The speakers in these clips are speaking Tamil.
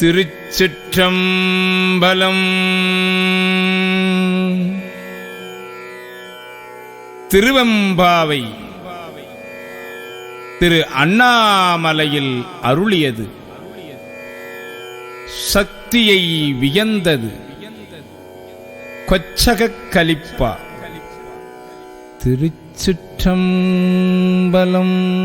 திருச்சிற்றம்பலம். திருவெம்பாவை திரு அண்ணாமலையில் அருளியது. சக்தியை வியந்தது. கொச்சகக் கலிப்பா. திருச்சிற்றம்பலம்.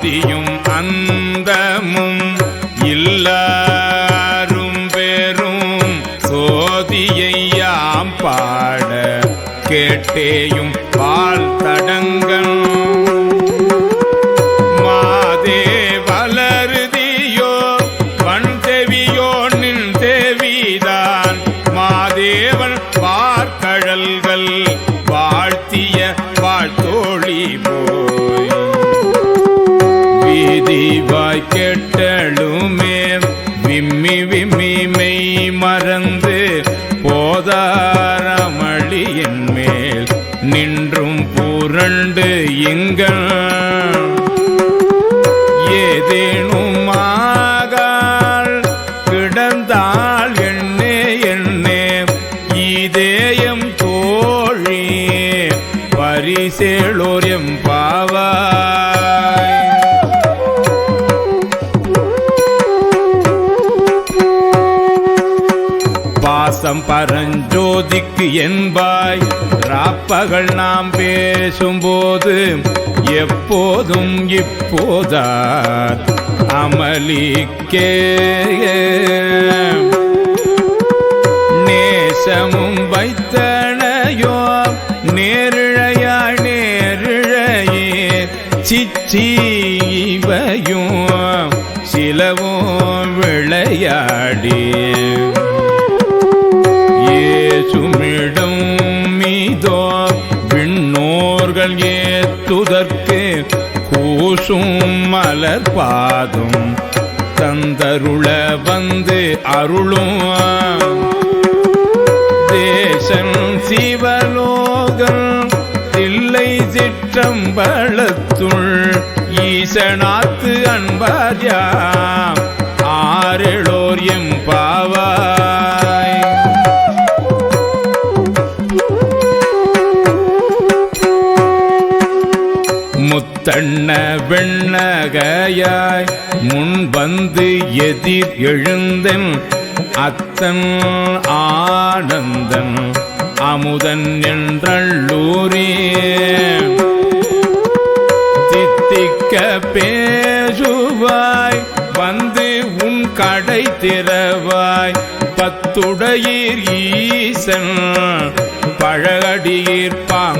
ஆதியும் அந்தமும் இல்லாரும் பெரும் சோதியையாம் பாட கேட்டேயும் பால் தடங்கள். மாதே வளருதியோ வன் செவியோ நின் தேவிதான். மாதேவன் பார்க்கழல்கள் வாழ்த்திய வாழ்த்தோழி போ வீதிவாய் கெட்டழுமே விம்மி விம்மி மெய் மறந்து போதாரமளியின் மேல் நின்றும் புரண்டு இங்கள் ஏதேனும் ஆகால் கிடந்தால் எண்ணே எண்ணே இதேயம் தோழி பரிசேளோர் பாசம் பரஞ்சோதிக்கு என்பாய். ராப்பகள் நாம் பேசும்போது எப்போதும் இப்போதார். அமளிக்கே. நேசமும் வைத்தனையோ நேரிழையா நேரிழையே. சிச்சீவையும் சிலவும் விளையாடி. ஏசுமிடம் மீதோ விண்ணோர்கள் ஏத்துதற்கு கூசும் மலர் பாதும் தந்தருள வந்து அருளும். தேசம் சிவலோகம் தில்லை சிற்றம்பலத்துள் ஈசனாத்து அன்பார்யாம் ஆரெளோர் முத்தண்ண வெண்ணகையாய் முன் வந்து எதிர் எழுந்தன் அத்தன் ஆனந்தன் அமுதன் என்றள்ளூரே தித்திக்க பேசுவாய் வந்து உன் கடை திறவாய் பத்துடையீர் ஈசன் பழகடியீர் பாங்க